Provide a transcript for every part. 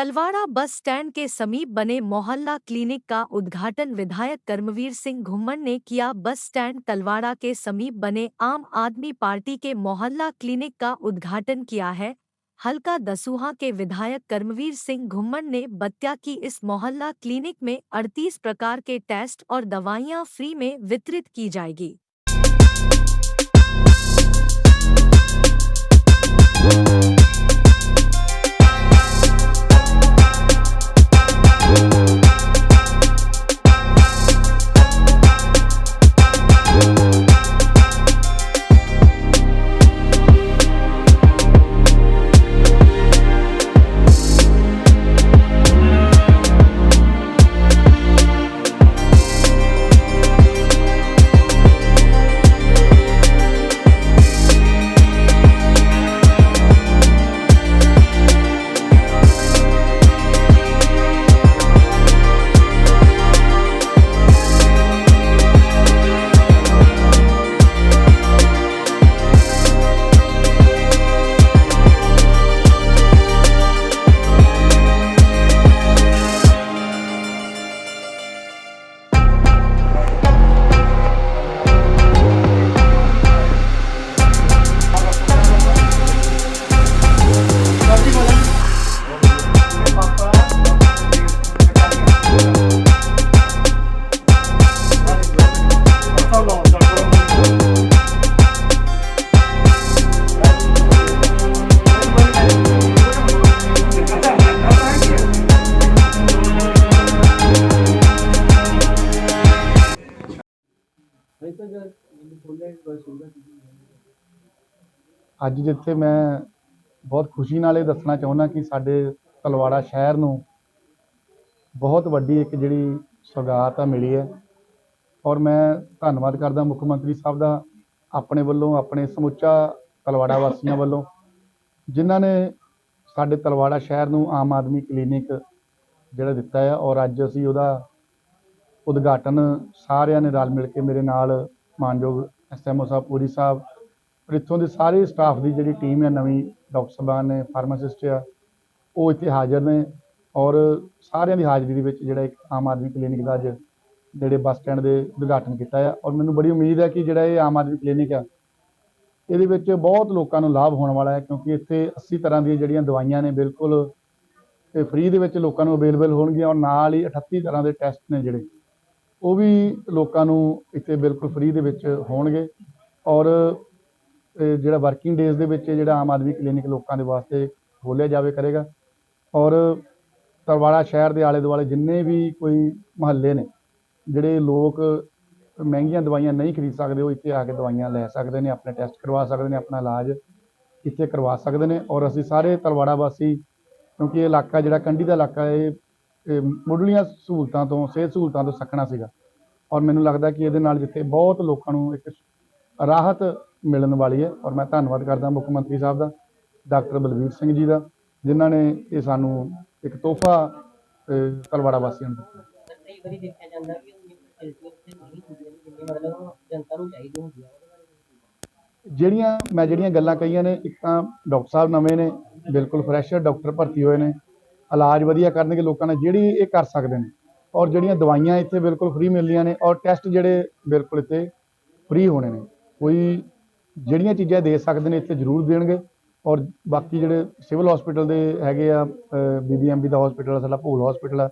Talwara bus stand के समीप बने मोहल्ला क्लिनिक का उद्घाटन विधायक कर्मवीर सिंह घुम्मन ने किया। बस स्टैंड तलवाड़ा के समीप बने आम आदमी पार्टी के मोहल्ला क्लिनिक का उद्घाटन किया है। हल्का दसूहा के विधायक कर्मवीर सिंह घुम्मन ने बत्या की इस मोहल्ला क्लिनिक में 38 प्रकार के टेस्ट और दवाइयाँ फ्री में वितरित की जाएगी। ਅੱਜ ਜਿੱਥੇ ਮੈਂ ਬਹੁਤ ਖੁਸ਼ੀ ਨਾਲ ਇਹ ਦੱਸਣਾ ਚਾਹੁੰਦਾ ਕਿ ਸਾਡੇ ਤਲਵਾੜਾ ਸ਼ਹਿਰ ਨੂੰ ਬਹੁਤ ਵੱਡੀ ਇੱਕ ਜਿਹੜੀ ਸੌਗਾਤ ਆ ਮਿਲੀ ਹੈ। ਔਰ ਮੈਂ ਧੰਨਵਾਦ ਕਰਦਾ ਮੁੱਖ ਮੰਤਰੀ ਸਾਹਿਬ ਦਾ ਆਪਣੇ ਵੱਲੋਂ, ਆਪਣੇ ਸਮੁੱਚਾ ਤਲਵਾੜਾ ਵਾਸੀਆਂ ਵੱਲੋਂ, ਜਿਨ੍ਹਾਂ ਨੇ ਸਾਡੇ ਤਲਵਾੜਾ ਸ਼ਹਿਰ ਨੂੰ ਆਮ ਆਦਮੀ ਕਲੀਨਿਕ ਜਿਹੜਾ ਦਿੱਤਾ ਹੈ। ਔਰ ਅੱਜ ਅਸੀਂ ਉਹਦਾ ਉਦਘਾਟਨ ਸਾਰਿਆਂ ਨੇ ਰਲ ਮਿਲ ਕੇ ਮੇਰੇ ਨਾਲ ਮਾਨਯੋਗ ਐਸਐਮਓ ਸਾਹਿਬ, ਪੂਰੀ ਸਾਹਿਬ ਔਰ ਇੱਥੋਂ ਦੇ ਸਾਰੇ ਸਟਾਫ ਦੀ ਜਿਹੜੀ ਟੀਮ ਹੈ ਨਵੀਂ ਡਾਕਟਰ ਸਾਹਿਬਾਨ ਨੇ ਫਾਰਮਾਸਿਸਟ ਆ, ਉਹ ਇੱਥੇ ਹਾਜ਼ਰ ਨੇ ਔਰ ਸਾਰਿਆਂ ਦੀ ਹਾਜ਼ਰੀ ਦੇ ਵਿੱਚ ਜਿਹੜਾ ਇੱਕ ਆਮ ਆਦਮੀ ਕਲੀਨਿਕ ਦਾ ਅੱਜ ਜਿਹੜੇ ਬੱਸ ਸਟੈਂਡ ਦੇ ਉਦਘਾਟਨ ਕੀਤਾ ਆ ਔਰ ਮੈਨੂੰ ਬੜੀ ਉਮੀਦ ਹੈ ਕਿ ਜਿਹੜਾ ਇਹ ਆਮ ਆਦਮੀ ਕਲੀਨਿਕ ਆ, ਇਹਦੇ ਵਿੱਚ ਬਹੁਤ ਲੋਕਾਂ ਨੂੰ ਲਾਭ ਹੋਣ ਵਾਲਾ ਹੈ ਕਿਉਂਕਿ ਇੱਥੇ 80 ਤਰ੍ਹਾਂ ਦੀਆਂ ਜਿਹੜੀਆਂ ਦਵਾਈਆਂ ਨੇ ਬਿਲਕੁਲ ਇਹ ਫ੍ਰੀ ਦੇ ਵਿੱਚ ਲੋਕਾਂ ਨੂੰ ਅਵੇਲੇਬਲ ਹੋਣਗੀਆਂ ਔਰ ਨਾਲ ਹੀ 38 ਤਰ੍ਹਾਂ ਦੇ ਟੈਸਟ ਨੇ ਜਿਹੜੇ, ਉਹ ਵੀ ਲੋਕਾਂ ਨੂੰ ਇੱਥੇ ਬਿਲਕੁਲ ਫ੍ਰੀ ਦੇ ਵਿੱਚ ਹੋਣਗੇ ਔਰ ਜਿਹੜਾ ਵਰਕਿੰਗ ਡੇਜ਼ ਦੇ ਵਿੱਚ ਜਿਹੜਾ ਆਮ ਆਦਮੀ ਕਲੀਨਿਕ ਲੋਕਾਂ ਦੇ ਵਾਸਤੇ ਖੋਲ੍ਹਿਆ ਜਾਵੇ, ਕਰੇਗਾ। ਔਰ ਤਲਵਾੜਾ ਸ਼ਹਿਰ ਦੇ ਆਲੇ ਦੁਆਲੇ ਜਿੰਨੇ ਵੀ ਕੋਈ ਮਹੱਲੇ ਨੇ, ਜਿਹੜੇ ਲੋਕ ਮਹਿੰਗੀਆਂ ਦਵਾਈਆਂ ਨਹੀਂ ਖਰੀਦ ਸਕਦੇ, ਉਹ ਇੱਥੇ ਆ ਕੇ ਦਵਾਈਆਂ ਲੈ ਸਕਦੇ ਨੇ, ਆਪਣੇ ਟੈਸਟ ਕਰਵਾ ਸਕਦੇ ਨੇ, ਆਪਣਾ ਇਲਾਜ ਇੱਥੇ ਕਰਵਾ ਸਕਦੇ ਨੇ। ਔਰ ਅਸੀਂ ਸਾਰੇ ਤਲਵਾੜਾ ਵਾਸੀ, ਕਿਉਂਕਿ ਇਹ ਇਲਾਕਾ ਜਿਹੜਾ ਕੰਢੀ ਦਾ ਇਲਾਕਾ ਇਹ ਮੁੱਢਲੀਆਂ ਸਹੂਲਤਾਂ ਤੋਂ, ਸਿਹਤ ਸਹੂਲਤਾਂ ਤੋਂ ਸੱਖਣਾ ਸੀਗਾ। ਔਰ ਮੈਨੂੰ ਲੱਗਦਾ ਕਿ ਇਹਦੇ ਨਾਲ ਜਿੱਥੇ ਬਹੁਤ ਲੋਕਾਂ ਨੂੰ ਇੱਕ ਰਾਹਤ ਮਿਲਣ ਵਾਲੀ ਹੈ ਔਰ ਮੈਂ ਧੰਨਵਾਦ ਕਰਦਾ ਮੁੱਖ ਮੰਤਰੀ ਸਾਹਿਬ ਦਾ ਡਾਕਟਰ ਬਲਵੀਰ ਸਿੰਘ ਜੀ ਦਾ ਜਿਨ੍ਹਾਂ ਨੇ ਇਹ ਸਾਨੂੰ ਇੱਕ ਤੋਹਫਾ ਤਲਵਾੜਾ ਵਾਸੀਆਂ ਨੂੰ ਦਿੱਤਾ। ਕਈ ਵਾਰੀ ਦੇਖਿਆ ਜਾਂਦਾ ਕਿ ਨੇ ਨੂੰ ਜਿਹੜੀਆਂ ਮੈਂ ਜਿਹੜੀਆਂ ਗੱਲਾਂ ਕਹੀਆਂ ਨੇ ਇੱਕ ਤਾਂ ਡਾਕਟਰ ਸਾਹਿਬ ਨਵੇਂ ਨੇ ਬਿਲਕੁਲ ਫਰੈਸ਼ਰ ਡਾਕਟਰ ਭਰਤੀ ਹੋਏ ਨੇ ਇਲਾਜ ਵਧੀਆ ਕਰਨਗੇ ਲੋਕਾਂ ਦਾ ਜਿਹੜੀ ਇਹ ਕਰ ਸਕਦੇ ਨੇ। ਔਰ ਜਿਹੜੀਆਂ ਦਵਾਈਆਂ ਇੱਥੇ ਬਿਲਕੁਲ ਫ੍ਰੀ ਮਿਲਦੀਆਂ ਨੇ ਔਰ ਟੈਸਟ ਜਿਹੜੇ ਬਿਲਕੁਲ ਇੱਥੇ ਫ੍ਰੀ ਹੋਣੇ ਨੇ। ਕੋਈ ਜਿਹੜੀਆਂ ਚੀਜ਼ਾਂ ਦੇ ਸਕਦੇ ਨੇ ਇੱਥੇ ਜ਼ਰੂਰ ਦੇਣਗੇ। ਔਰ ਬਾਕੀ ਜਿਹੜੇ ਸਿਵਲ ਹਸਪੀਟਲ ਦੇ ਹੈਗੇ ਆ ਬੀਬੀਐਮਬੀ ਦਾ ਹਸਪੀਟਲ ਆ ਸਾਡਾ ਭੂਲ ਹਸਪੀਟਲ ਆ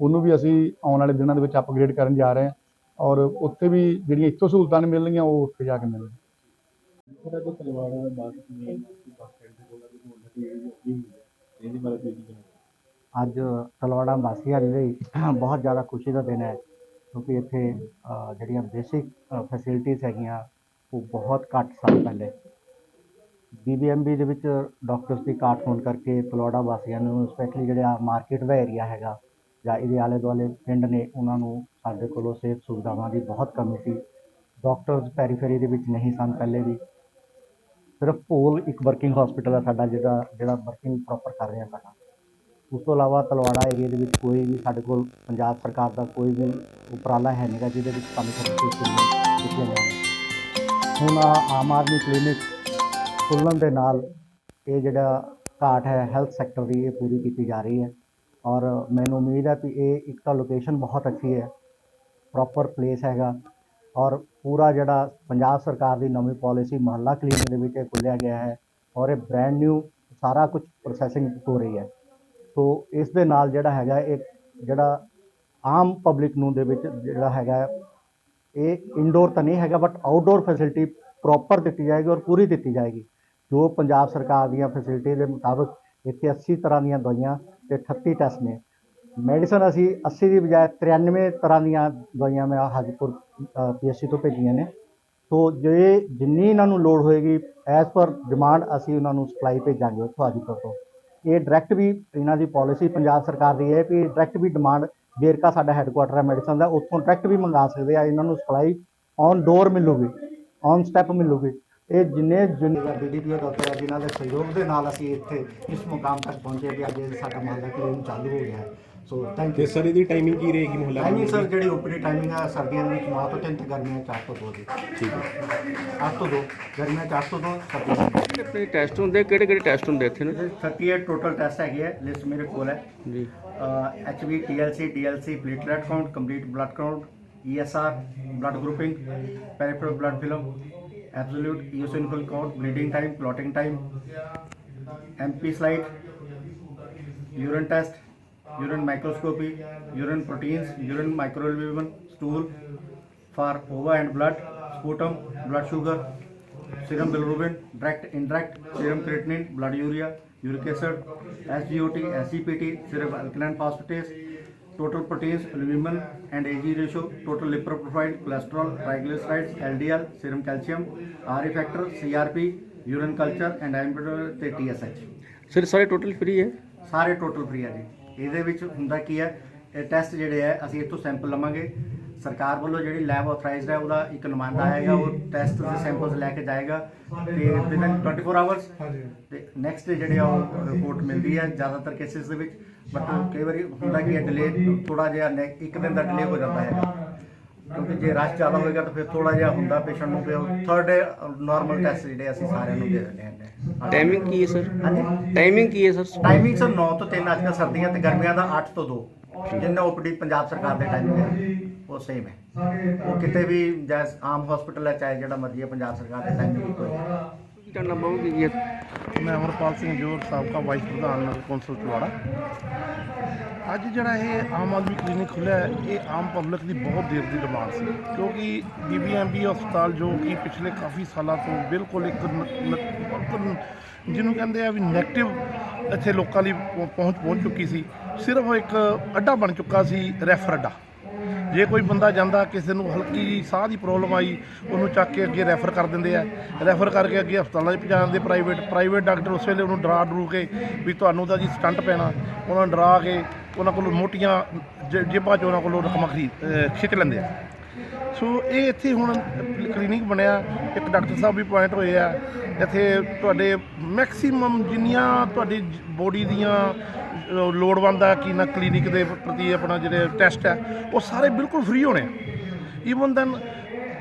ਉਹਨੂੰ ਵੀ ਅਸੀਂ ਆਉਣ ਵਾਲੇ ਦਿਨਾਂ ਦੇ ਵਿੱਚ ਅਪਗ੍ਰੇਡ ਕਰਨ ਜਾ ਰਹੇ ਹਾਂ। ਔਰ ਉੱਥੇ ਵੀ ਜਿਹੜੀਆਂ ਇੱਥੋਂ ਸਹੂਲਤਾਂ ਨੇ ਮਿਲਣਗੀਆਂ ਉਹ ਉੱਥੇ ਜਾ ਕੇ ਮਿਲਣਗੀਆਂ। ਅੱਜ ਤਲਵਾੜਾ ਵਾਸੀਆਂ ਲਈ ਬਹੁਤ ਜ਼ਿਆਦਾ ਖੁਸ਼ੀ ਦਾ ਦਿਨ ਹੈ ਕਿਉਂਕਿ ਇੱਥੇ ਜਿਹੜੀਆਂ ਬੇਸਿਕ ਫੈਸਿਲਿਟੀਆਂ ਹੈਗੀਆਂ ਉਹ ਬਹੁਤ ਘੱਟ ਸਨ ਪਹਿਲੇ। ਬੀਬੀਐਮਬੀ ਦੇ ਵਿੱਚ ਡਾਕਟਰਸ ਦੀ ਘਾਟ ਹੋਣ ਕਰਕੇ ਤਲਵਾੜਾ ਵਾਸੀਆਂ ਨੂੰ ਸਪੈਸ਼ਲੀ ਜਿਹੜਾ ਮਾਰਕੀਟ ਦਾ ਏਰੀਆ ਹੈਗਾ ਜਾਂ ਇਹਦੇ ਆਲੇ ਦੁਆਲੇ ਪਿੰਡ ਨੇ, ਉਹਨਾਂ ਨੂੰ ਸਾਡੇ ਕੋਲੋਂ ਸਿਹਤ ਸੁਵਿਧਾਵਾਂ ਦੀ ਬਹੁਤ ਕਮੀ ਸੀ। ਡਾਕਟਰਸ ਪੈਰੀਫੇਰੀ ਦੇ ਵਿੱਚ ਨਹੀਂ ਸਨ ਪਹਿਲੇ ਵੀ। ਸਿਰਫ ਪੋਲ ਇੱਕ ਵਰਕਿੰਗ ਹਸਪੀਟਲ ਹੈ ਸਾਡਾ ਜਿਹੜਾ ਜਿਹੜਾ ਵਰਕਿੰਗ ਪ੍ਰੋਪਰ ਕਰ ਰਿਹਾ ਸਾਡਾ। ਉਸ ਤੋਂ ਇਲਾਵਾ ਤਲਵਾੜਾ ਏਰੀਆ ਦੇ ਵਿੱਚ ਕੋਈ ਵੀ ਸਾਡੇ ਕੋਲ ਪੰਜਾਬ ਸਰਕਾਰ ਦਾ ਕੋਈ ਵੀ ਉਪਰਾਲਾ ਹੈ ਨਹੀਂਗਾ ਜਿਹਦੇ ਵਿੱਚ ਸਾਨੂੰ ਸਰਵਿਸ ਦਿੱਤੀਆਂ ਜਾਣ ਹੁਣ ਆਮ ਆਦਮੀ ਕਲੀਨਿਕ ਖੁੱਲ੍ਹਣ ਦੇ ਨਾਲ ਇਹ ਜਿਹੜਾ ਘਾਟ ਹੈ ਹੈਲਥ ਸੈਕਟਰ ਦੀ ਇਹ ਪੂਰੀ ਕੀਤੀ ਜਾ ਰਹੀ ਹੈ ਔਰ ਮੈਨੂੰ ਉਮੀਦ ਹੈ ਕਿ ਇਹ ਇੱਕ ਤਾਂ ਲੋਕੇਸ਼ਨ ਬਹੁਤ ਅੱਛੀ ਹੈ ਪ੍ਰੋਪਰ ਪਲੇਸ ਹੈਗਾ ਔਰ ਪੂਰਾ ਜਿਹੜਾ ਪੰਜਾਬ ਸਰਕਾਰ ਦੀ ਨਵੀਂ ਪਾਲਿਸੀ ਮੁਹੱਲਾ ਕਲੀਨਿਕ ਦੇ ਵਿੱਚ ਇਹ ਖੁੱਲ੍ਹਿਆ ਗਿਆ ਹੈ ਔਰ ਇਹ ਬ੍ਰੈਂਡ ਨਿਊ ਸਾਰਾ ਕੁਝ ਪ੍ਰੋਸੈਸਿੰਗ ਹੋ ਰਹੀ ਹੈ। ਸੋ ਇਸ ਦੇ ਨਾਲ ਜਿਹੜਾ ਹੈਗਾ ਇੱਕ ਜਿਹੜਾ ਆਮ ਪਬਲਿਕ ਨੂੰ ਦੇ ਵਿੱਚ ਜਿਹੜਾ ਹੈਗਾ ਇਹ ਇਨਡੋਰ ਤਾਂ ਨਹੀਂ ਹੈਗਾ ਬਟ ਆਊਟਡੋਰ ਫੈਸਿਲਿਟੀ ਪ੍ਰੋਪਰ ਦਿੱਤੀ ਜਾਏਗੀ ਔਰ ਪੂਰੀ ਦਿੱਤੀ ਜਾਏਗੀ। ਜੋ ਪੰਜਾਬ ਸਰਕਾਰ ਦੀਆਂ ਫੈਸਿਲਿਟੀ ਦੇ ਮੁਤਾਬਕ ਇੱਥੇ 80 ਤਰ੍ਹਾਂ ਦੀਆਂ ਦਵਾਈਆਂ ਤੇ 38 ਟੈਸਟ ਨੇ। ਮੈਡੀਸਨ ਅਸੀਂ 80 ਦੀ ਬਜਾਏ 93 ਤਰ੍ਹਾਂ ਦੀਆਂ ਦਵਾਈਆਂ ਮੈਂ ਹਾਜੀਪੁਰ ਪੀਐਸਸੀ ਤੋਂ ਭੇਜੀਆਂ ਨੇ। ਸੋ ਜੇ ਜਿੰਨੀ ਇਹਨਾਂ ਨੂੰ ਲੋੜ ਹੋਏਗੀ ਐਜ਼ ਪਰ ਡਿਮਾਂਡ ਅਸੀਂ ਉਹਨਾਂ ਨੂੰ ਸਪਲਾਈ ਭੇਜਾਂਗੇ ਉੱਥੋਂ ਹਾਜੀਪੁਰ ਤੋਂ। ਇਹ ਡਾਇਰੈਕਟ ਵੀ ਇਹਨਾਂ ਦੀ ਪਾਲਿਸੀ ਪੰਜਾਬ ਸਰਕਾਰ ਦੀ ਹੈ ਕਿ ਡਾਇਰੈਕਟ ਵੀ ਡਿਮਾਂਡ ਵੇਰਕਾ ਸਾਡਾ ਹੈੱਡਕੁਆਟਰ ਹੈ ਮੈਡੀਸਨ ਦਾ ਉੱਥੋਂ ਡਾਇਰੈਕਟ ਵੀ ਮੰਗਾ ਸਕਦੇ ਆ ਇਹਨਾਂ ਨੂੰ ਸਪਲਾਈ ਔਨ ਡੋਰ ਮਿਲੂਗੀ ਔਨ ਸਟੈਪ ਮਿਲੂਗੀ। ਇਹ ਜਿੰਨੇ ਜਿੰਨੇ ਬੀਡੀਪੀਓ ਡਾਕਟਰ ਹੈ ਜਿਨ੍ਹਾਂ ਦੇ ਸਹਿਯੋਗ ਦੇ ਨਾਲ ਅਸੀਂ ਇੱਥੇ ਇਸ ਮੁਕਾਮ ਤੱਕ ਪਹੁੰਚੇ ਵੀ ਅੱਜ ਸਾਡਾ ਮਹੱਲਾ ਕਲੀਨਿਕ ਚਾਲੂ ਹੋ ਗਿਆ ਹੈ। ਸੋ ਥੈਂਕ ਯੂ ਸਰ ਇਹਦੀ ਟਾਈਮਿੰਗ ਕੀ ਰਹੇਗੀ ਮੁਹੱਲਾ ਟਾਈਮਿੰਗ ਸਰ ਜਿਹੜੀ ਓਪੀਡੀ ਟਾਈਮਿੰਗ ਹੈ ਸਰਦੀਆਂ ਦੇ ਵਿੱਚ 9 ਤੋਂ 3 ਤੇ ਗਰਮੀਆਂ 'ਚ 4 ਤੋਂ 2 ਦੀ। ਠੀਕ ਹੈ। 8 ਤੋਂ 2 ਗਰਮੀਆਂ 'ਚ 8 ਤੋਂ 2 ਸਰਦੀਆਂ ਆਪਣੇ ਟੈਸਟ ਹੁੰਦੇ ਕਿਹੜੇ ਕਿਹੜੇ ਟੈਸਟ ਹੁੰਦੇ ਇੱਥੇ? ਨਾ 38 ਟੋਟਲ ਟੈਸਟ ਹੈਗੇ ਹੈ ਲਿਸਟ ਮੇਰੇ ਕੋਲ ਹੈ। ਜੀ। H B T L C D L C platelet count complete blood count E S R blood grouping peripheral blood film absolute eosinophil count bleeding time clotting time mp slide urine test urine microscopy urine proteins urine microalbumin stool serum bilirubin direct indirect serum creatinine blood urea uric acid sgot sgpt serum alkaline phosphatase total proteins albumin and ag ratio total lipid profile cholesterol triglycerides ldl serum calcium re factor crp urine culture and ambulatory ਤੇ tsh sir ਸਾਰੇ total free ਹੈ ਸਾਰੇ total free ਆ ਜੀ ਇਹਦੇ ਵਿੱਚ ਹੁੰਦਾ ਕੀ ਹੈ ਇਹ ਟੈਸਟ ਜਿਹੜੇ ਹੈ ਅਸੀਂ ਇੱਥੋਂ ਸੈਂਪਲ ਲਵਾਂਗੇ ਸਰਕਾਰ ਵੱਲੋਂ ਜਿਹੜੀ ਲੈਬ ਆਥਰਾਈਜ਼ਡ ਹੈ ਉਹਦਾ ਇੱਕ ਨੁਮਾਇੰਦਾ ਆਏਗਾ ਉਹ ਟੈਸਟ ਦੇ ਸੈਂਪਲਸ ਲੈ ਕੇ ਜਾਏਗਾ ਤੇ ਵਿਦਨ 24 ਆਵਰਸ ਤੇ ਨੈਕਸਟ ਡੇ ਜਿਹੜੇ ਆ ਉਹ ਰਿਪੋਰਟ ਮਿਲਦੀ ਹੈ ਜ਼ਿਆਦਾਤਰ ਕੇਸਿਸ ਦੇ ਵਿੱਚ। ਬਟ ਕਈ ਵਾਰੀ ਹੁੰਦਾ ਕਿ ਡਿਲੇ ਥੋੜਾ ਜਿਹਾ ਇੱਕ ਦਿਨ ਦਾ ਡਿਲੇ ਹੋ ਜਾਂਦਾ ਹੈ ਕਿਉਂਕਿ ਜੇ ਰਸ਼ ਜ਼ਿਆਦਾ ਹੋਏਗਾ ਤਾਂ ਫਿਰ ਥੋੜਾ ਜਿਹਾ ਹੁੰਦਾ ਪੇਸ਼ੈਂਟ ਨੂੰ ਫਿਰ ਥਰਡ ਡੇ ਨਾਰਮਲ ਟੈਸਟ ਜਿਹੜੇ ਅਸੀਂ ਸਾਰਿਆਂ ਨੂੰ ਦੇ ਦਿੰਦੇ ਹਾਂ। ਟਾਈਮਿੰਗ ਕੀ ਹੈ ਸਰ ਹਾਂਜੀ? ਟਾਈਮਿੰਗ ਕੀ ਹੈ ਸਰ ਟਾਈਮਿੰਗ ਸਰ 9 ਤੋਂ 3 ਅੱਜ ਕੱਲ੍ਹ ਸਰਦੀਆਂ ਤੇ ਗਰਮੀਆਂ ਦਾ 8 ਤੋਂ 2 ਜਿੰਨਾ ਓਪੀਡੀ ਪੰਜਾਬ ਸਰਕਾਰ ਦੇ ਟਾਈਮਿੰਗ ਹੈ। ਉਹ ਸੇਮ ਹੈ। ਉਹ ਕਿਤੇ ਵੀ ਜੈਸ ਆਮ ਹਸਪੀਟਲ ਹੈ ਚਾਹੇ ਜਿਹੜਾ ਮਰਜ਼ੀ ਹੈ ਪੰਜਾਬ ਸਰਕਾਰ ਦੇ ਟਾਈਮਿੰਗ ਇੱਕੋ ਹੀ ਹੈ ਕੀ ਜਾਣਨਾ ਪਾਉਂਗੇ ਜੀ ਮੈਂ ਅਮਰਪਾਲ ਸਿੰਘ ਜੋਰ ਸਾਬਕਾ ਵਾਈਸ ਪ੍ਰਧਾਨ ਨਗਰ ਕੌਂਸਲ ਚਵਾੜਾ ਅੱਜ ਜਿਹੜਾ ਇਹ ਆਮ ਆਦਮੀ ਕਲੀਨਿਕ ਖੁੱਲ੍ਹਾ ਹੈ ਇਹ ਆਮ ਪਬਲਿਕ ਦੀ ਬਹੁਤ ਦੇਰ ਦੀ ਡਿਮਾਂਡ ਸੀ। ਕਿਉਂਕਿ ਬੀਬੀਐਮਬੀ ਹਸਪਤਾਲ ਜੋ ਕਿ ਪਿਛਲੇ ਕਾਫੀ ਸਾਲਾਂ ਤੋਂ ਬਿਲਕੁਲ ਇੱਕ ਜਿਹਨੂੰ ਕਹਿੰਦੇ ਆ ਵੀ ਨੈਗੇਟਿਵ ਇੱਥੇ ਲੋਕਾਂ ਲਈ ਪਹੁੰ- ਪਹੁੰਚ ਪਹੁੰਚ ਚੁੱਕੀ ਸੀ। ਸਿਰਫ ਇੱਕ ਅੱਡਾ ਬਣ ਚੁੱਕਾ ਸੀ ਰੈਫਰ ਅੱਡਾ। ਜੇ ਕੋਈ ਬੰਦਾ ਜਾਂਦਾ, ਕਿਸੇ ਨੂੰ ਹਲਕੀ ਜਿਹੀ ਸਾਹ ਦੀ ਪ੍ਰੋਬਲਮ ਆਈ, ਉਹਨੂੰ ਚੱਕ ਕੇ ਅੱਗੇ ਰੈਫਰ ਕਰ ਦਿੰਦੇ ਆ। ਰੈਫਰ ਕਰਕੇ ਅੱਗੇ ਹਸਪਤਾਲਾਂ 'ਚ ਪਹੁੰਚਾ ਦਿੰਦੇ ਪ੍ਰਾਈਵੇਟ ਪ੍ਰਾਈਵੇਟ ਡਾਕਟਰ ਉਸ ਵੇਲੇ ਉਹਨੂੰ ਡਰਾ ਡਰੂ ਕੇ ਵੀ ਤੁਹਾਨੂੰ ਤਾਂ ਜੀ ਸਟੰਟ ਪੈਣਾ। ਉਹਨਾਂ ਨੂੰ ਡਰਾ ਕੇ ਉਹਨਾਂ ਕੋਲੋਂ ਮੋਟੀਆਂ ਜ- ਜੇਬਾਂ 'ਚ ਉਹਨਾਂ ਕੋਲੋਂ ਰਕਮਾਂ ਖਰੀਦ ਖਿੱਚ ਲੈਂਦੇ ਆ। ਸੋ ਇਹ ਇੱਥੇ ਹੁਣ ਕਲੀਨਿਕ ਬਣਿਆ, ਇੱਕ ਡਾਕਟਰ ਸਾਹਿਬ ਵੀ ਪੁਆਇੰਟ ਹੋਏ ਆ। ਇੱਥੇ ਤੁਹਾਡੇ ਮੈਕਸਿਮਮ ਜਿੰਨੀਆਂ ਤੁਹਾਡੀ ਬੋਡੀ ਦੀਆਂ ਲੋੜਵੰਦ ਆ ਕੀ ਨਾ ਕਲੀਨਿਕ ਦੇ ਪ੍ਰਤੀ ਆਪਣਾ ਜਿਹੜੇ ਟੈਸਟ ਹੈ ਉਹ ਸਾਰੇ ਬਿਲਕੁਲ ਫ੍ਰੀ ਹੋਣੇ ਆ। ਈਵਨ ਦੈਨ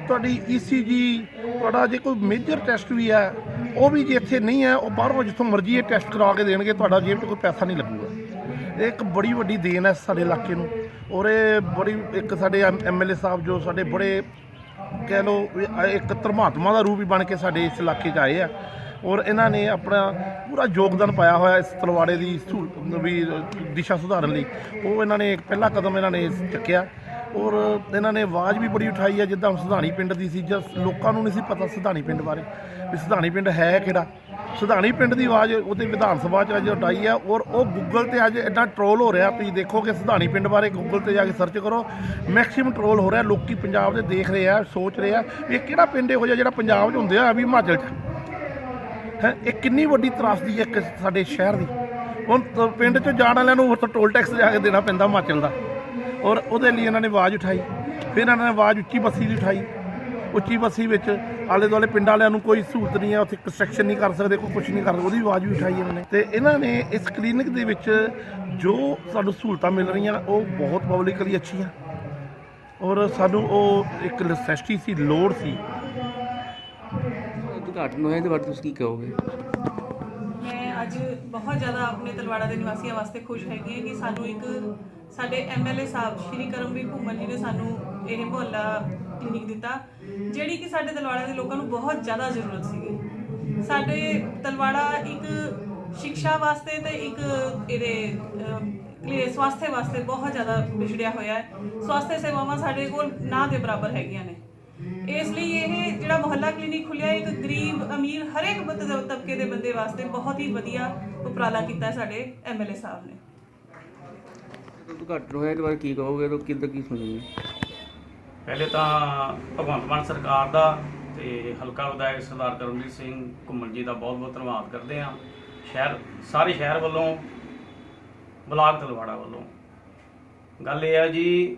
ਤੁਹਾਡੀ ਈਸੀਜੀ ਤੁਹਾਡਾ ਜੇ ਕੋਈ ਮੇਜਰ ਟੈਸਟ ਵੀ ਹੈ ਉਹ ਵੀ ਜੇ ਇੱਥੇ ਨਹੀਂ ਹੈ ਉਹ ਬਾਹਰੋਂ ਜਿੱਥੋਂ ਮਰਜ਼ੀ ਇਹ ਟੈਸਟ ਕਰਾ ਕੇ ਦੇਣਗੇ, ਤੁਹਾਡਾ ਜੇਬ 'ਚ ਕੋਈ ਪੈਸਾ ਨਹੀਂ ਲੱਗੂਗਾ। ਇਹ ਇੱਕ ਬੜੀ ਵੱਡੀ ਦੇਣ ਹੈ ਸਾਡੇ ਇਲਾਕੇ ਨੂੰ। ਔਰ ਇਹ ਬੜੀ, ਇੱਕ ਸਾਡੇ ਐਮਐਲਏ ਸਾਹਿਬ ਜੋ ਸਾਡੇ ਬੜੇ ਕਹਿ ਲਓ ਇੱਕ ਧਰਮਾਤਮਾ ਦਾ ਰੂਪ ਹੀ ਬਣ ਕੇ ਸਾਡੇ ਇਸ ਇਲਾਕੇ 'ਚ ਆਏ ਆ। ਔਰ ਇਹਨਾਂ ਨੇ ਆਪਣਾ ਪੂਰਾ ਯੋਗਦਾਨ ਪਾਇਆ ਹੋਇਆ ਇਸ ਤਲਵਾੜੇ ਦੀ ਸਹੂਲਤ ਵੀ ਦਿਸ਼ਾ ਸੁਧਾਰਨ ਲਈ। ਉਹ ਇਹਨਾਂ ਨੇ ਪਹਿਲਾ ਕਦਮ ਇਹਨਾਂ ਨੇ ਚੱਕਿਆ। ਔਰ ਇਹਨਾਂ ਨੇ ਆਵਾਜ਼ ਵੀ ਬੜੀ ਉਠਾਈ ਹੈ, ਜਿੱਦਾਂ ਸੁਧਾਣੀ ਪਿੰਡ ਦੀ ਸੀ ਜਦ ਲੋਕਾਂ ਨੂੰ ਨਹੀਂ ਸੀ ਪਤਾ ਸੁਧਾਣੀ ਪਿੰਡ ਬਾਰੇ, ਵੀ ਸੁਧਾਣੀ ਪਿੰਡ ਹੈ ਕਿਹੜਾ। ਸੁਧਾਣੀ ਪਿੰਡ ਦੀ ਆਵਾਜ਼ ਉਹਦੇ ਵਿਧਾਨ ਸਭਾ 'ਚ ਅੱਜ ਉਠਾਈ ਹੈ, ਔਰ ਉਹ ਗੂਗਲ ਤੇ ਅੱਜ ਐਡਾ ਟਰੋਲ ਹੋ ਰਿਹਾ। ਤੁਸੀਂ ਦੇਖੋ ਕਿ ਸੁਧਾਣੀ ਪਿੰਡ ਬਾਰੇ ਗੂਗਲ ਤੇ ਜਾ ਕੇ ਸਰਚ ਕਰੋ। ਮੈਕਸਿਮਮ ਟਰੋਲ ਹੋ ਰਿਹਾ, ਲੋਕੀ ਪੰਜਾਬ ਦੇ ਦੇਖ ਰਹੇ ਆ, ਸੋਚ ਰਹੇ ਆ, ਵੀ ਇਹ ਕਿਹੜਾ ਪਿੰਡ ਇਹੋ ਜਿਹਾ ਜਿਹੜਾ ਪੰਜਾਬ 'ਚ ਹੁੰਦੇ ਆ ਵੀ ਹਿਮਾਚਲ 'ਚ। ਹੈ, ਇਹ ਕਿੰਨੀ ਵੱਡੀ ਤਰਾਸਦੀ ਹੈ ਇੱਕ ਸਾਡੇ ਸ਼ਹਿਰ ਦੀ। ਹੁਣ ਤ- ਪਿੰਡ 'ਚੋਂ ਜਾਣ ਵਾਲਿਆਂ ਨੂੰ ਉੱਥੇ ਟੋਲ ਟੈਕਸ ਜਾ ਕੇ ਦੇਣਾ ਪੈਂਦਾ ਹਿਮਾਚਲ ਦਾ। ਔਰ ਉਹਦੇ ਲਈ ਇਹਨਾਂ ਨੇ ਆਵਾਜ਼ ਉਠਾਈ। ਫਿਰ ਇਹਨਾਂ ਨੇ ਆਵਾਜ਼ ਉੱਚੀ ਬੱਸੀ ਦੀ ਉਠਾਈ। ਉੱਚੀ ਬੱਸੀ ਵਿੱਚ ਆਲੇ ਦੁਆਲੇ ਪਿੰਡਾਂ ਵਾਲਿਆਂ ਨੂੰ ਕੋਈ ਸਹੂਲਤ ਨਹੀਂ ਹੈ, ਉੱਥੇ ਕੰਸਟਰਕਸ਼ਨ ਨਹੀਂ ਕਰ ਸਕਦੇ, ਕੋਈ ਕੁਝ ਨਹੀਂ ਕਰ ਸਕਦੇ, ਉਹਦੀ ਆਵਾਜ਼ ਵੀ ਉਠਾਈ ਇਹਨਾਂ ਨੇ। ਤੇ ਇਹਨਾਂ ਨੇ ਇਸ ਕਲੀਨਿਕ ਦੇ ਵਿੱਚ ਜੋ ਸਾਨੂੰ ਸਹੂਲਤਾਂ ਮਿਲ ਰਹੀਆਂ ਉਹ ਬਹੁਤ ਪਬਲਿਕਲੀ ਅੱਛੀਆਂ। ਔਰ ਸਾਨੂੰ ਉਹ ਇੱਕ ਨੈਸੈਸਿਟੀ ਸੀ, ਲੋੜ ਸੀ। ਉਦਘਾਟਨ ਹੋਇਆ ਇਹਦੇ ਬਾਰੇ ਤੁਸੀਂ ਕੀ ਕਹੋਗੇ? ਮੈਂ ਅੱਜ ਬਹੁਤ ਜ਼ਿਆਦਾ ਆਪਣੇ ਤਲਵਾੜਾ ਦੇ ਨਿਵਾਸੀਆਂ ਵਾਸਤੇ ਖੁਸ਼ ਹੈਗੀ ਹਾਂ ਕਿ ਸਾਨੂੰ ਇੱਕ ਸਾਡੇ ਐਮਐਲਏ ਸਾਹਿਬ ਸ਼੍ਰੀ ਕਰਮਵੀਰ ਘੁੰਮਣ ਜੀ ਨੇ ਸਾਨੂੰ ਇਹ ਮੁਹੱਲਾ ਕਲੀਨਿਕ ਦਿੱਤਾ ਜਿਹੜੀ ਕਿ ਸਾਡੇ ਤਲਵਾੜਾ ਦੇ ਲੋਕਾਂ ਨੂੰ ਬਹੁਤ ਜ਼ਿਆਦਾ ਜ਼ਰੂਰਤ ਸੀਗੀ। ਸਾਡੇ ਤਲਵਾੜਾ ਇੱਕ ਸਿੱਖਿਆ ਵਾਸਤੇ ਤੇ ਇੱਕ ਇਹਦੇ ਅਮ, ਲਈ ਸਵਾਸਥਯ ਵਾਸਤੇ ਬਹੁਤ ਜ਼ਿਆਦਾ ਵਿਛੜਿਆ ਹੋਇਆ ਹੈ। ਸਵਾਸਥਯ ਸੇਵਾਵਾਂ ਸਾਡੇ ਕੋਲ ਨਾ ਦੇ ਬਰਾਬਰ ਹੈਗੀਆਂ ਨੇ। ਇਸ ਲਈ ਇਹ ਜਿਹੜਾ ਮੁਹੱਲਾ ਕਲੀਨਿਕ ਖੁੱਲਿਆ ਇੱਕ ਗਰੀਬ ਅਮੀਰ ਹਰੇਕ ਬਤ- ਤਬਕੇ ਦੇ ਬੰਦੇ ਵਾਸਤੇ ਬਹੁਤ ਹੀ ਵਧੀਆ ਉਪਰਾਲਾ ਕੀਤਾ ਹੈ ਸਾਡੇ ਐਮਐਲਏ ਸਾਹਿਬ ਨੇ। ਉਦਘਾਟਨ ਹੋਇਆ ਇਹਦੇ ਬਾਰੇ ਕੀ ਕਹੋਗੇ? ਤੇ ਕਿੱਦਾਂ ਕੀ ਸੁਣੀਏ ਪਹਿਲੇ ਤਾਂ ਭਗਵੰਤ ਮਾਨ ਸਰਕਾਰ ਦਾ ਤੇ ਹਲਕਾ ਵਿਧਾਇਕ ਸਰਦਾਰ ਕਰਮਜੀਤ ਸਿੰਘ ਘੁੰਮਣ ਜੀ ਦਾ ਬਹੁਤ-ਬਹੁਤ ਧੰਨਵਾਦ ਕਰਦੇ ਹਾਂ। ਸ਼ਹਿਰ ਸਾਰੇ ਸ਼ਹਿਰ ਵੱਲੋਂ ਬਲਾਕ ਤਲਵਾੜਾ ਵੱਲੋਂ। ਗੱਲ ਇਹ ਹੈ ਜੀ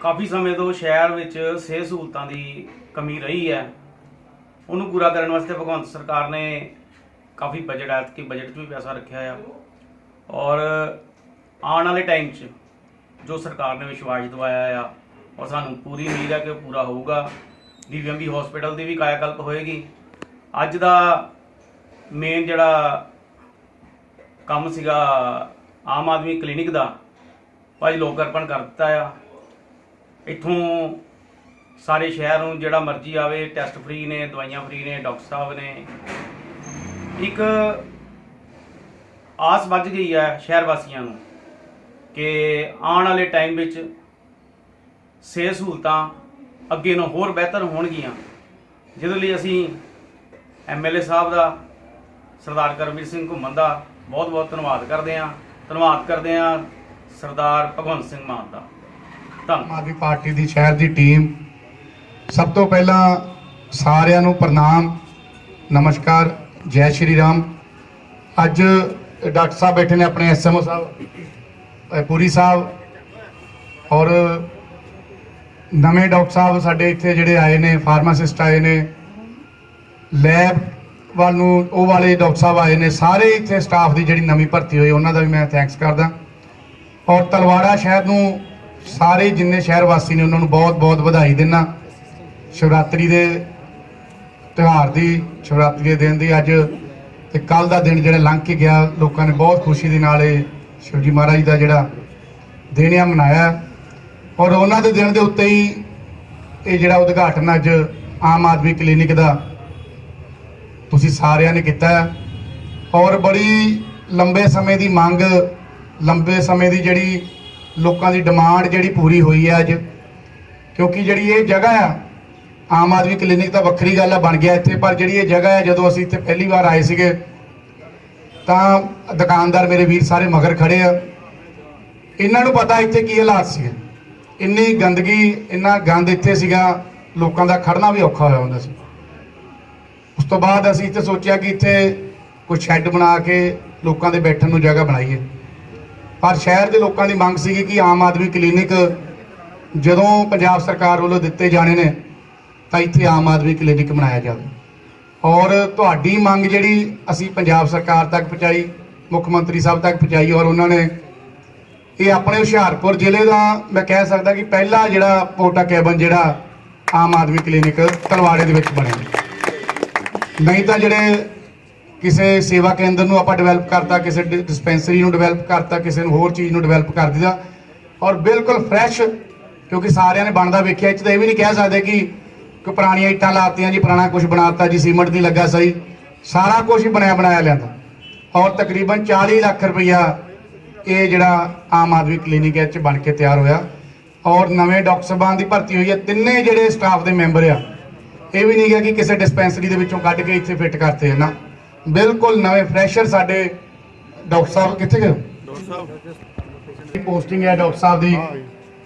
ਕਾਫੀ ਸਮੇਂ ਤੋਂ ਸ਼ਹਿਰ ਵਿੱਚ ਸਿਹਤ ਸਹੂਲਤਾਂ ਦੀ ਕਮੀ ਰਹੀ ਹੈ। ਉਹਨੂੰ ਪੂਰਾ ਕਰਨ ਵਾਸਤੇ ਭਗਵੰਤ ਸਰਕਾਰ ਨੇ ਕਾਫੀ ਬਜਟ ਐਤ ਕਿ ਬਜਟ 'ਚ ਵੀ ਪੈਸਾ ਰੱਖਿਆ ਆ। ਔਰ ਆਉਣ ਵਾਲੇ ਟਾਈਮ 'ਚ ਜੋ ਸਰਕਾਰ ਨੇ ਵਿਸ਼ਵਾਸ ਦਿਵਾਇਆ ਆ, ਔਰ ਸਾਨੂੰ ਪੂਰੀ ਉਮੀਦ ਹੈ ਕਿ ਉਹ ਪੂਰਾ ਹੋਊਗਾ। ਡੀਵੀਐਮਬੀ ਹਸਪੀਟਲ ਦੀ ਵੀ ਕਾਇਆਕਲਪ ਹੋਏਗੀ। ਅੱਜ ਦਾ ਮੇਨ ਜਿਹੜਾ ਕੰਮ ਸੀਗਾ, ਆਮ ਆਦਮੀ ਕਲੀਨਿਕ ਦਾ ਭਾਈ ਲੋਕ ਅਰਪਣ ਕਰ ਦਿੱਤਾ ਆ। ਇੱਥੋਂ ਸਾਰੇ ਸ਼ਹਿਰ ਨੂੰ ਜਿਹੜਾ ਮਰਜ਼ੀ ਆਵੇ ਟੈਸਟ ਫ੍ਰੀ ਨੇ, ਦਵਾਈਆਂ ਫ੍ਰੀ ਨੇ ਡਾਕਟਰ ਸਾਹਿਬ ਨੇ। ਇੱਕ ਆਸ ਵੱਜ ਗਈ ਹੈ ਸ਼ਹਿਰ ਵਾਸੀਆਂ ਨੂੰ ਕਿ ਆਉਣ ਵਾਲੇ ਟਾਈਮ ਵਿੱਚ ਸਿਹਤ ਸਹੂਲਤਾਂ ਅੱਗੇ ਨੂੰ ਹੋਰ ਬਿਹਤਰ ਹੋਣਗੀਆਂ। ਜਿਹਦੇ ਲਈ ਅਸੀਂ ਐਮਐਲਏ ਸਾਹਿਬ ਦਾ, ਸਰਦਾਰ ਕਰਮਵੀਰ ਸਿੰਘ ਘੁੰਮਣ ਦਾ ਬਹੁਤ ਬਹੁਤ ਧੰਨਵਾਦ ਕਰਦੇ ਹਾਂ। ਧੰਨਵਾਦ ਕਰਦੇ ਹਾਂ ਸਰਦਾਰ ਭਗਵੰਤ ਸਿੰਘ ਮਾਨ ਦਾ। ਆਮ ਆਦਮੀ ਪਾਰਟੀ ਦੀ ਸ਼ਹਿਰ ਦੀ ਟੀਮ ਸਭ ਤੋਂ ਪਹਿਲਾਂ ਸਾਰਿਆਂ ਨੂੰ ਪ੍ਰਣਾਮ ਨਮਸਕਾਰ ਜੈ ਸ਼੍ਰੀ ਰਾਮ। ਅੱਜ ਡਾਕਟਰ ਸਾਹਿਬ ਬੈਠੇ ਨੇ ਆਪਣੇ ਐਸਐਮਓ ਸਾਹਿਬ ਅ, ਪੁਰੀ ਸਾਹਿਬ ਔਰ ਨਵੇਂ ਡਾਕਟਰ ਸਾਹਿਬ ਸਾਡੇ ਇੱਥੇ ਜਿਹੜੇ ਆਏ ਨੇ ਫਾਰਮਾਸਿਸਟ ਆਏ ਨੇ ਲੈਬ ਵੱਲ ਨੂੰ ਉਹ ਵਾਲੇ ਡਾਕਟਰ ਸਾਹਿਬ ਆਏ ਨੇ ਸਾਰੇ ਇੱਥੇ ਸਟਾਫ ਦੀ ਜਿਹੜੀ ਨਵੀਂ ਭਰਤੀ ਹੋਈ ਉਹਨਾਂ ਦਾ ਵੀ ਮੈਂ ਥੈਂਕਸ ਕਰਦਾ। ਔਰ ਤਲਵਾੜਾ ਸ਼ਹਿਰ ਨੂੰ ਸਾਰੇ ਜਿੰਨੇ ਸ਼ਹਿਰ ਵਾਸੀ ਨੇ ਉਹਨਾਂ ਨੂੰ ਬਹੁਤ-ਬਹੁਤ ਵਧਾਈ ਦਿੰਦਾ ਸ਼ਿਵਰਾਤਰੀ ਦੇ ਤਿਉਹਾਰ ਦੀ, ਸ਼ਿਵਰਾਤਰੀ ਦੇ ਦਿਨ ਦੀ ਅੱਜ ਤੇ ਕੱਲ ਦਾ ਦਿਨ ਜਿਹੜਾ ਲੰਘ ਕੇ ਗਿਆ, ਲੋਕਾਂ ਨੇ ਬਹੁਤ ਖੁਸ਼ੀ ਦੇ ਨਾਲ ਇਹ ਸ਼ਿਵਜੀ ਮਹਾਰਾਜ ਦਾ ਜਿਹੜਾ ਦਿਨ ਆ ਮਨਾਇਆ। ਔਰ ਉਹਨਾਂ ਦੇ ਦਿਨ ਦੇ ਉੱਤੇ ਹੀ ਇਹ ਜਿਹੜਾ ਉਦਘਾਟਨ ਅੱਜ ਆਮ ਆਦਮੀ ਕਲੀਨਿਕ ਦਾ ਤੁਸੀਂ ਸਾਰਿਆਂ ਨੇ ਕੀਤਾ ਔਰ ਬੜੀ ਲੰਬੇ ਸਮੇਂ ਦੀ ਮੰਗ, ਲੰਬੇ ਸਮੇਂ ਦੀ ਜਿਹੜੀ ਲੋਕਾਂ ਦੀ ਡਿਮਾਂਡ ਜਿਹੜੀ ਪੂਰੀ ਹੋਈ ਹੈ ਅੱਜ। ਕਿਉਂਕਿ ਜਿਹੜੀ ਇਹ ਜਗ੍ਹਾ ਆ, ਆਮ ਆਦਮੀ ਕਲੀਨਿਕ ਤਾਂ ਵੱਖਰੀ ਗੱਲ ਆ, ਬਣ ਗਿਆ ਇੱਥੇ, ਪਰ ਜਿਹੜੀ ਇਹ ਜਗ੍ਹਾ ਹੈ ਜਦੋਂ ਅਸੀਂ ਇੱਥੇ ਪਹਿਲੀ ਵਾਰ ਆਏ ਸੀਗੇ, ਤਾਂ ਦੁਕਾਨਦਾਰ ਮੇਰੇ ਵੀਰ ਸਾਰੇ ਮਗਰ ਖੜੇ ਆ। ਇਹਨਾਂ ਨੂੰ ਪਤਾ ਇੱਥੇ ਕੀ ਹਾਲਾਤ ਸੀਗੇ। ਇੰਨੀ ਗੰਦਗੀ, ਇੰਨਾ ਗੰਦ ਇੱਥੇ ਸੀਗਾ, ਲੋਕਾਂ ਦਾ ਖੜਨਾ ਵੀ ਔਖਾ ਹੋਇਆ ਹੁੰਦਾ ਸੀ। ਉਸ ਤੋਂ ਬਾਅਦ ਅਸੀਂ ਇੱਥੇ ਸੋਚਿਆ ਕਿ ਇੱਥੇ ਕੋਈ ਸ਼ੈੱਡ ਬਣਾ ਕੇ ਲੋਕਾਂ ਦੇ ਬੈਠਣ ਨੂੰ ਜਗ੍ਹਾ ਬਣਾਈਏ। ਪਰ ਸ਼ਹਿਰ ਦੇ ਲੋਕਾਂ ਦੀ ਮੰਗ ਸੀਗੀ ਕਿ ਆਮ ਆਦਮੀ ਕਲੀਨਿਕ ਜਦੋਂ ਪੰਜਾਬ ਸਰਕਾਰ ਵੱਲੋਂ ਦਿੱਤੇ ਜਾਣੇ ਨੇ, ਤਾਂ ਇੱਥੇ ਆਮ ਆਦਮੀ ਕਲੀਨਿਕ ਬਣਾਇਆ ਜਾਵੇ। ਔਰ ਤੁਹਾਡੀ ਮੰਗ ਜਿਹੜੀ ਅਸੀਂ ਪੰਜਾਬ ਸਰਕਾਰ ਤੱਕ ਪਹੁੰਚਾਈ, ਮੁੱਖ ਮੰਤਰੀ ਸਾਹਿਬ ਤੱਕ ਪਹੁੰਚਾਈ, ਔਰ ਉਹਨਾਂ ਨੇ ਇਹ ਆਪਣੇ ਹੁਸ਼ਿਆਰਪੁਰ ਜ਼ਿਲ੍ਹੇ ਦਾ ਮੈਂ ਕਹਿ ਸਕਦਾ ਕਿ ਪਹਿਲਾ ਜਿਹੜਾ ਪੋਟਾ ਕੈਬਨ ਜਿਹੜਾ ਆਮ ਆਦਮੀ ਕਲੀਨਿਕ ਤਲਵਾੜੇ ਦੇ ਵਿੱਚ ਬਣਿਆ। ਨਹੀਂ ਤਾਂ ਜਿਹੜੇ ਕਿਸੇ ਸੇਵਾ ਕੇਂਦਰ ਨੂੰ ਆਪਾਂ ਡਿਵੈਲਪ ਕਰਤਾ, ਕਿਸੇ ਡਿਸਪੈਂਸਰੀ ਨੂੰ ਡਿਵੈਲਪ ਕਰਤਾ, ਕਿਸੇ ਨੂੰ ਹੋਰ ਚੀਜ਼ ਨੂੰ ਡਿਵੈਲਪ ਕਰ ਦਿੱਤਾ। ਔਰ ਬਿਲਕੁਲ ਫਰੈਸ਼ ਕਿਉਂਕਿ ਸਾਰਿਆਂ ਨੇ ਬਣਦਾ ਵੇਖਿਆ, ਇਹ 'ਚ ਤਾਂ ਇਹ ਵੀ ਨਹੀਂ ਕਹਿ ਸਕਦੇ ਕਿ ਕਿ ਪੁਰਾਣੀਆਂ ਇੱਟਾਂ ਲਾਤੀਆਂ ਜੀ, ਪੁਰਾਣਾ ਕੁਝ ਬਣਾਤਾ ਜੀ, ਸੀਮੈਂਟ ਨਹੀਂ ਲੱਗਾ ਸਹੀ। ਸਾਰਾ ਕੁਝ ਹੀ ਬਣਾਇਆ ਬਣਾਇਆ ਲਿਆਂਦਾ। ਔਰ ਤਕਰੀਬਨ 40 ਲੱਖ ਰੁਪਈਆ ਇਹ ਜਿਹੜਾ ਆਮ ਆਦਮੀ ਕਲੀਨਿਕ ਹੈ ਚ ਬਣ ਕੇ ਤਿਆਰ ਹੋਇਆ। ਔਰ ਨਵੇਂ ਡਾਕਟਰ ਸਾਹਿਬਾਨ ਦੀ ਭਰਤੀ ਹੋਈ ਹੈ, ਤਿੰਨੇ ਜਿਹੜੇ ਸਟਾਫ ਦੇ ਮੈਂਬਰ ਆ। ਇਹ ਵੀ ਨਹੀਂ ਗਿਆ ਕਿ ਕਿਸੇ ਡਿਸਪੈਂਸਰੀ ਦੇ ਵਿੱਚੋਂ ਕੱਢ ਕੇ ਇੱਥੇ ਫਿੱਟ ਕਰਤੇ ਹੈ ਨਾ। ਬਿਲਕੁਲ ਨਵੇਂ ਫਰੈਸ਼ਰ ਸਾਡੇ ਡਾਕਟਰ ਸਾਹਿਬ ਕਿੱਥੇ ਗਏ ਡਾਕਟਰ ਸਾਹਿਬ। ਪੋਸਟਿੰਗ ਹੈ ਡਾਕਟਰ ਸਾਹਿਬ ਦੀ।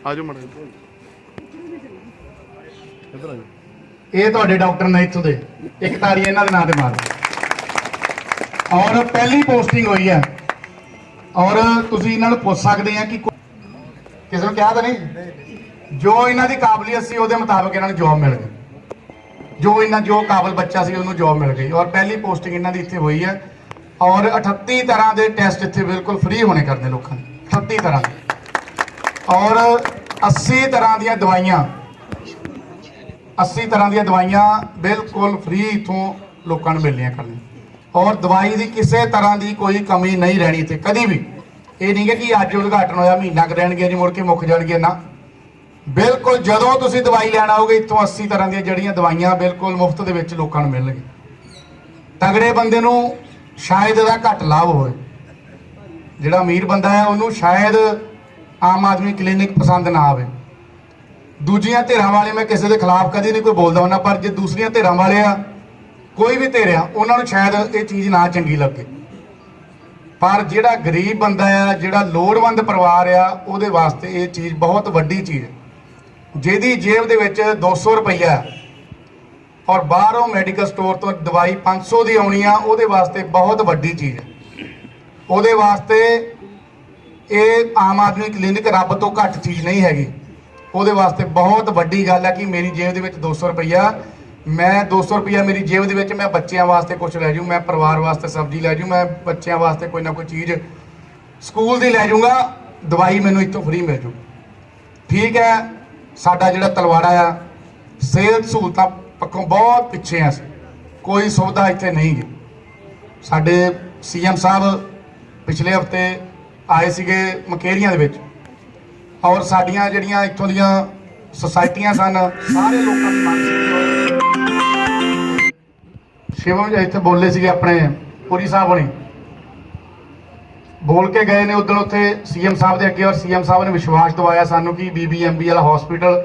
ਆਜੋ ਮੜੇ ਇੱਧਰ ਆਜੋ ਇਹ ਤੁਹਾਡੇ ਡਾਕਟਰ ਨੇ ਇੱਥੋਂ ਦੇ। ਇੱਕ ਤਾੜੀ ਇਹਨਾਂ ਦੇ ਨਾਂ ਤੇ ਮਾਰ ਔਰ ਪਹਿਲੀ ਪੋਸਟਿੰਗ ਹੋਈ ਹੈ। ਔਰ ਤੁਸੀਂ ਇਹਨਾਂ ਨੂੰ ਪੁੱਛ ਸਕਦੇ ਆ ਕੋ- ਕਿਸੇ ਨੂੰ ਕਿਹਾ ਤਾਂ ਨਹੀਂ? ਜੋ ਇਹਨਾਂ ਦੀ ਕਾਬਲੀਅਤ ਸੀ ਉਹਦੇ ਮੁਤਾਬਕ ਇਹਨਾਂ ਨੂੰ ਜੌਬ ਮਿਲ ਗਈ ਜੋ ਇਹਨਾਂ, ਜੋ ਕਾਬਲ ਬੱਚਾ ਸੀ, ਉਹਨੂੰ ਜੌਬ ਮਿਲ ਗਈ। ਔਰ ਪਹਿਲੀ ਪੋਸਟਿੰਗ ਇਹਨਾਂ ਦੀ ਇੱਥੇ ਹੋਈ ਹੈ। ਔਰ 38 ਤਰ੍ਹਾਂ ਦੇ ਟੈਸਟ ਇੱਥੇ ਬਿਲਕੁਲ ਫ੍ਰੀ ਹੋਣੇ ਕਰਦੇ ਲੋਕਾਂ ਨੂੰ 38 ਤਰ੍ਹਾਂ ਦੇ। ਔਰ 80 ਤਰ੍ਹਾਂ ਦੀਆਂ ਦਵਾਈਆਂ 80 ਤਰ੍ਹਾਂ ਦੀਆਂ ਦਵਾਈਆਂ ਬਿਲਕੁਲ ਫ੍ਰੀ ਇਥੋਂ ਲੋਕਾਂ ਨੂੰ ਮਿਲਣੀਆਂ ਕਰਨੀਆਂ। ਔਰ ਦਵਾਈ ਦੀ ਕਿਸੇ ਤਰ੍ਹਾਂ ਦੀ ਕੋਈ ਕਮੀ ਨਹੀਂ ਰਹਿਣੀ ਇੱਥੇ, ਕਦੀ ਵੀ। ਇਹ ਨਹੀਂ ਗਾ ਕਿ ਅੱਜ ਉਦਘਾਟਨ ਹੋਇਆ, ਮਹੀਨਾ ਕੁ ਰਹਿਣਗੇ ਜੀ, ਮੁੜ ਕੇ ਮੁੱਕ ਜਾਣਗੇ ਨਾ। ਬਿਲਕੁਲ, ਜਦੋਂ ਤੁਸੀਂ ਦਵਾਈ ਲੈਣ ਆਓਗੇ, ਇੱਥੋਂ 80 ਤਰ੍ਹਾਂ ਦੀਆਂ ਜਿਹੜੀਆਂ ਦਵਾਈਆਂ ਬਿਲਕੁਲ ਮੁਫਤ ਦੇ ਵਿੱਚ ਲੋਕਾਂ ਨੂੰ ਮਿਲਣਗੇ ਤਗੜੇ ਬੰਦੇ ਨੂੰ ਸ਼ਾਇਦ ਇਹਦਾ ਘੱਟ ਲਾਭ ਹੋਵੇ। ਜਿਹੜਾ ਅਮੀਰ ਬੰਦਾ ਹੈ, ਉਹਨੂੰ ਸ਼ਾਇਦ ਆਮ ਆਦਮੀ ਕਲੀਨਿਕ ਪਸੰਦ ਨਾ ਆਵੇ। ਦੂਜੀਆਂ ਧਿਰਾਂ ਵਾਲੇ ਮੈਂ ਕਿਸੇ ਦੇ ਖਿਲਾਫ ਕਦੀ ਨਹੀਂ ਕੋਈ ਬੋਲਦਾ ਹੁੰਦਾ, ਪਰ ਜੇ ਦੂਸਰੀਆਂ ਧਿਰਾਂ ਵਾਲੇ ਆ, ਕੋਈ ਵੀ ਧਿਰ ਆ, ਉਹਨਾਂ ਨੂੰ ਸ਼ਾਇਦ ਇਹ ਚੀਜ਼ ਨਾ ਚੰਗੀ ਲੱਗੇ। ਪਰ ਜਿਹੜਾ ਗਰੀਬ ਬੰਦਾ ਆ, ਜਿਹੜਾ ਲੋੜਵੰਦ ਪਰਿਵਾਰ ਆ, ਉਹਦੇ ਵਾਸਤੇ ਇਹ ਚੀਜ਼ ਬਹੁਤ ਵੱਡੀ ਚੀਜ਼ ਹੈ। ਜਿਹਦੀ ਜੇਬ ਦੇ ਵਿੱਚ 200 ਰੁਪਈਆ ਔਰ ਬਾਹਰੋਂ ਮੈਡੀਕਲ ਸਟੋਰ ਤੋਂ ਦਵਾਈ 500 ਦੀ ਆਉਣੀ ਆ, ਉਹਦੇ ਵਾਸਤੇ ਬਹੁਤ ਵੱਡੀ ਚੀਜ਼ ਹੈ। ਉਹਦੇ ਵਾਸਤੇ ਇਹ ਆਮ ਆਦਮੀ ਕਲੀਨਿਕ ਰੱਬ ਤੋਂ ਘੱਟ ਚੀਜ਼ ਨਹੀਂ ਹੈਗੀ। ਉਹਦੇ ਵਾਸਤੇ ਬਹੁਤ ਵੱਡੀ ਗੱਲ ਹੈ ਕਿ ਮੇਰੀ ਜੇਬ ਦੇ ਵਿੱਚ 200 ਰੁਪਈਆ, ਮੈਂ 200 ਰੁਪਈਆ ਮੇਰੀ ਜੇਬ ਦੇ ਵਿੱਚ, ਮੈਂ ਬੱਚਿਆਂ ਵਾਸਤੇ ਕੁਝ ਲੈ ਜੂ ਮੈਂ ਪਰਿਵਾਰ ਵਾਸਤੇ ਸਬਜ਼ੀ ਲੈ ਜੂ ਮੈਂ ਬੱਚਿਆਂ ਵਾਸਤੇ ਕੋਈ ਨਾ ਕੋਈ ਚੀਜ਼ ਸਕੂਲ ਦੀ ਲੈ ਜਾਊਂਗਾ, ਦਵਾਈ ਮੈਨੂੰ ਇੱਥੋਂ ਫ੍ਰੀ ਮਿਲ ਜੂ ਠੀਕ ਹੈ ਸਾਡਾ ਜਿਹੜਾ ਤਲਵਾੜਾ ਆ, ਸਿਹਤ ਸਹੂਲਤਾਂ ਪੱਖੋਂ ਬਹੁਤ ਪਿੱਛੇ ਆ ਕੋਈ ਸੁਵਿਧਾ ਇੱਥੇ ਨਹੀਂ ਗੀ। ਸਾਡੇ ਸੀਐਮ ਸਾਹਿਬ ਪਿਛਲੇ ਹਫ਼ਤੇ ਆਏ ਸੀਗੇ ਮਕੇਰੀਆਂ ਦੇ ਵਿੱਚ। ਔਰ ਸਾਡੀਆਂ ਜਿਹੜੀਆਂ ਇੱਥੋਂ ਦੀਆਂ ਸੁਸਾਇਟੀਆਂ ਸਨ, ਸਾਰੇ ਲੋਕਾਂ ਦੀ ਮੰਗ ਸੀ ਸ਼ਿਵਮ ਜੀ ਇੱਥੇ ਬੋਲੇ ਸੀਗੇ ਆਪਣੇ ਪੁਰੀ ਸਾਹਿਬ ਹੋਣੀ। ਬੋਲ ਕੇ ਗਏ ਨੇ ਉਦੋਂ ਉੱਥੇ ਸੀਐਮ ਸਾਹਿਬ ਦੇ ਅੱਗੇ ਔਰ ਸੀਐਮ ਸਾਹਿਬ ਨੇ ਵਿਸ਼ਵਾਸ ਦਿਵਾਇਆ ਸਾਨੂੰ ਕਿ ਬੀਬੀਐਮਬੀ ਵਾਲਾ ਹਸਪੀਟਲ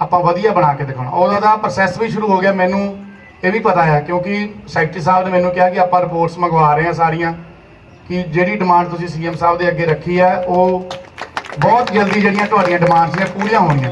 ਆਪਾਂ ਵਧੀਆ ਬਣਾ ਕੇ ਦਿਖਾਉਣਾ। ਉਹਦਾ ਦਾ ਪ੍ਰੋਸੈਸ ਵੀ ਸ਼ੁਰੂ ਹੋ ਗਿਆ, ਮੈਨੂੰ ਇਹ ਵੀ ਪਤਾ ਹੈ ਕਿਉਂਕਿ ਸੈਕਟਰੀ ਸਾਹਿਬ ਨੇ ਮੈਨੂੰ ਕਿਹਾ ਕਿ ਆਪਾਂ ਰਿਪੋਰਟਸ ਮੰਗਵਾ ਰਹੇ ਹਾਂ ਸਾਰੀਆਂ, ਕਿ ਜਿਹੜੀ ਡਿਮਾਂਡ ਤੁਸੀਂ ਸੀਐਮ ਸਾਹਿਬ ਦੇ ਅੱਗੇ ਰੱਖੀ ਹੈ ਉਹ ਬਹੁਤ ਜਲਦੀ ਜਿਹੜੀਆਂ ਤੁਹਾਡੀਆਂ ਡਿਮਾਂਡਸ ਨੇ ਪੂਰੀਆਂ ਹੋਣੀਆਂ।